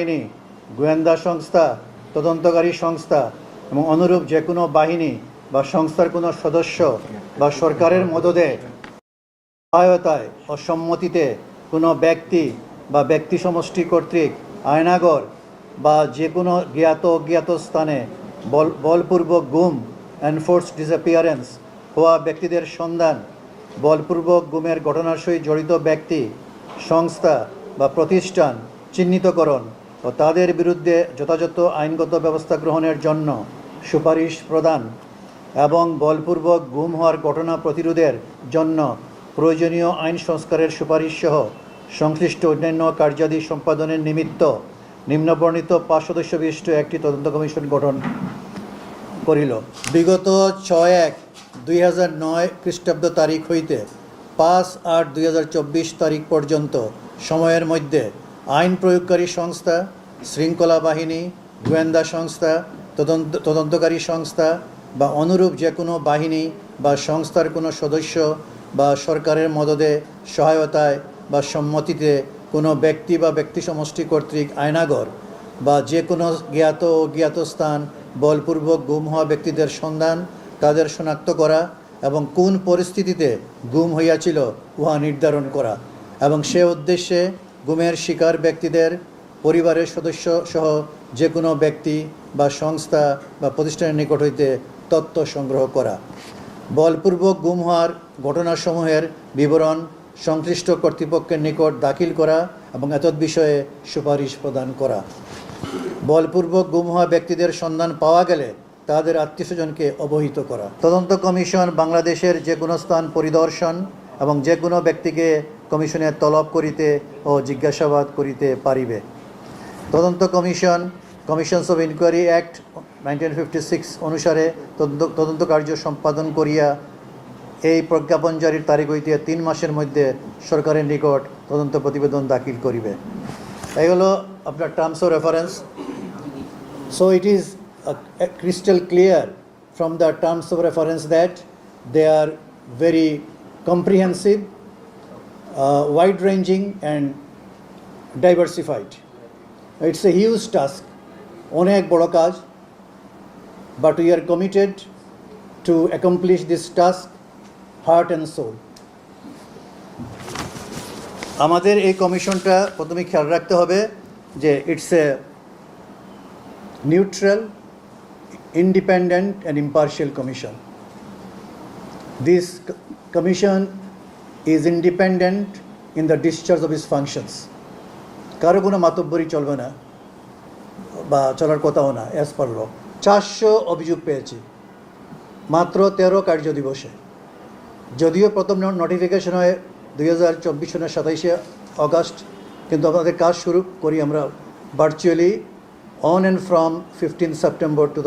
বাহিনী, গোয়েন্দা সংস্থা, তদন্তকারী সংস্থা এবং অনুরূপ যে কোনো বাহিনী বা সংস্থার কোনো সদস্য বা সরকারের মদদে সহায়তায় অসম্মতিতে সম্মতিতে কোনো ব্যক্তি বা ব্যক্তি সমষ্টি কর্তৃক আয়নাগর বা যে কোনো জ্ঞাত অজ্ঞাত স্থানে বল, বলপূর্বক গুম এনফোর্স ডিসঅ্যাপিয়ারেন্স হওয়া ব্যক্তিদের সন্ধান, বলপূর্বক গুমের ঘটনার সহিত জড়িত ব্যক্তি, সংস্থা বা প্রতিষ্ঠান চিহ্নিতকরণ ও তাদের বিরুদ্ধে যথাযথ আইনগত ব্যবস্থা গ্রহণের জন্য সুপারিশ প্রদান এবং বলপূর্বক গুম হওয়ার ঘটনা প্রতিরোধের জন্য প্রয়োজনীয় আইন সংস্কারের সুপারিশ সহ সংশ্লিষ্ট অন্যান্য কার্যাদি সম্পাদনের নিমিত্ত নিম্নবর্ণিত পাঁচ সদস্য বিশিষ্ট একটি তদন্ত কমিশন গঠন করিল। বিগত ছয় এক দুই হাজার নয় খ্রিস্টাব্দ তারিখ হইতে পাঁচ আট দুই তারিখ পর্যন্ত সময়ের মধ্যে আইন প্রয়োগকারী সংস্থা, শৃঙ্খলা বাহিনী, গোয়েন্দা সংস্থা, তদন্ত তদন্তকারী সংস্থা বা অনুরূপ যে কোনো বাহিনী বা সংস্থার কোনো সদস্য বা সরকারের মদদে, সহায়তায় বা সম্মতিতে কোনো ব্যক্তি বা ব্যক্তি সমষ্টি কর্তৃক আয়নাগর বা যে কোনো জ্ঞাত ও জ্ঞাত স্থান বলপূর্বক গুম হওয়া ব্যক্তিদের সন্ধান, তাদের শনাক্ত করা এবং কোন পরিস্থিতিতে গুম হইয়াছিল উহা নির্ধারণ করা এবং সে উদ্দেশ্যে গুমের শিকার ব্যক্তিদের পরিবারের সদস্য সহ যে কোনো ব্যক্তি বা সংস্থা বা প্রতিষ্ঠানের নিকট হইতে তথ্য সংগ্রহ করা। বলপূর্বক গুম হওয়ার ঘটনাসমূহের বিবরণ সংশ্লিষ্ট কর্তৃপক্ষের নিকট দাখিল করা এবং এতদ বিষয়ে সুপারিশ প্রদান করা। বলপূর্বক গুম হওয়া ব্যক্তিদের সন্ধান পাওয়া গেলে তাদের আত্মীয়স্বজনকে অবহিত করা। তদন্ত কমিশন বাংলাদেশের যে কোনো স্থান পরিদর্শন এবং যে কোনো ব্যক্তিকে কমিশনে তলব করিতে ও জিজ্ঞাসাবাদ করিতে পারিবে। তদন্ত commission commissions of inquiry act nineteen fifty six অনুসারে তদন্ত কার্য সম্পাদন করিয়া এই প্রজ্ঞাপন জারির তারিখ হইতে তিন মাসের মধ্যে সরকারের নিকট তদন্ত প্রতিবেদন দাখিল করিবে। এই হলো আপনার terms of reference so it is crystal clear the terms of reference that they are very comprehensive, uh, wide ranging, and diversified. It's a huge task, অনেক বড় কাজ but we are committed to accomplish this task heart and soul. আমাদের এই কমিশনটা প্রথমে খেয়াল রাখতে হবে যে it's a neutral, independent, and impartial commission. This c- is independent in the discharge of its functions. কারও কোনো মাতব্বরি চলবে না, বা চলার কথাও না অ্যাজ পার ল চারশো অভিযোগ পেয়েছি মাত্র তেরো কার্য দিবসে যদিও প্রথম নোটিফিকেশন হয় দুই হাজার চব্বিশ সনের সাতাইশে অগাস্ট, কিন্তু আমাদের কাজ শুরু করি আমরা virtually on and from 15 September 2000.